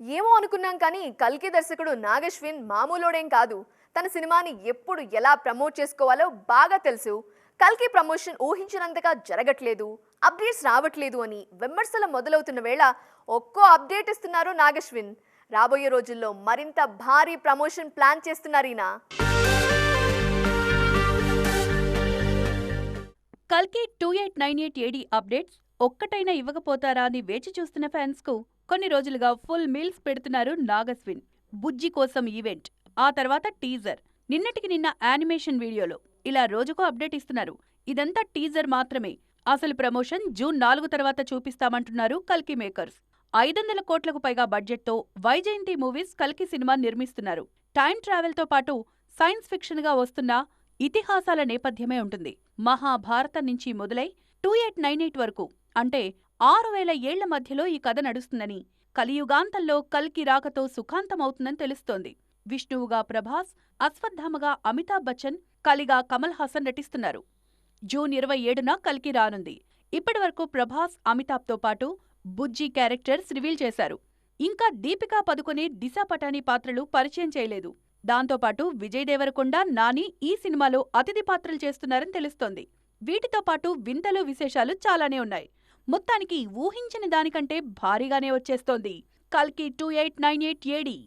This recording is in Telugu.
ఏమో అనుకున్నాం కానీ కల్కి దర్శకుడు నాగశ్విన్ మామూలోడేం కాదు. తన సినిమాని ఎప్పుడు ఎలా ప్రమోట్ చేసుకోవాలో బాగా తెలుసు. కల్కి ప్రమోషన్ ఊహించినంతగా జరగట్లేదు అప్డేట్స్ రావట్లేదు అని విమర్శలు మొదలవుతున్న వేళ ఒక్కో అప్డేట్ ఇస్తున్నారు నాగశ్విన్. రాబోయే రోజుల్లో మరింత భారీ ప్రమోషన్ ప్లాన్ చేస్తున్నారు ఈయన. కల్కి two eight nine eight AD updates ఒక్కటైనా ఇవ్వకపోతారా అని వేచి చూస్తున్న ఫ్యాన్స్కు కొన్ని రోజులుగా ఫుల్ మీల్స్ పెడుతున్నారు నాగస్విన్. బుజ్జి కోసం ఈవెంట్. ఆ తర్వాత టీజర్. నిన్నటికి నిన్న యానిమేషన్ వీడియోలో ఇలా రోజుకో అప్డేట్ ఇస్తున్నారు. ఇదంతా టీజర్ మాత్రమే. అసలు ప్రమోషన్ జూన్ నాలుగు తర్వాత చూపిస్తామంటున్నారు కల్కి మేకర్స్. ఐదొందల కోట్లకు పైగా బడ్జెట్తో వైజయంతి మూవీస్ కల్కి సినిమా నిర్మిస్తున్నారు. టైం ట్రావెల్తో పాటు సైన్స్ ఫిక్షన్గా వస్తున్న ఇతిహాసాల నేపథ్యమే ఉంటుంది. మహాభారతం నుంచి మొదలై టూ ఎయిట్ నైన్ ఎయిట్ వరకు అంటే ఆరు వేల ఏళ్ళ మధ్యలో ఈ కథ నడుస్తుందని. కలియుగాంతంలో కల్కి రాకతో సుఖాంతమవుతుందని తెలుస్తోంది. విష్ణువుగా ప్రభాస్ అశ్వత్థామగా అమితాబ్ బచ్చన్ కలిగా కమల్ హాసన్ నటిస్తున్నారు. జూన్ ఇరవై ఏడున కల్కి రానుంది. ఇప్పటివరకు ప్రభాస్ అమితాబ్తో పాటు బుజ్జి క్యారెక్టర్స్ రివీల్ చేశారు. ఇంకా దీపికా పదుకొనే దిశా పటాని పాత్రలు పరిచయం చేయలేదు. దాంతోపాటు విజయ్ దేవరకొండ నాని ఈ సినిమాలో అతిథి పాత్రలు చేస్తున్నారని తెలుస్తోంది. వీటితో పాటు వింతలు విశేషాలు చాలానే ఉన్నాయి. మొత్తానికి ఊహించిన దానికంటే భారీగానే వచ్చేస్తోంది. కల్కి two eight nine eight AD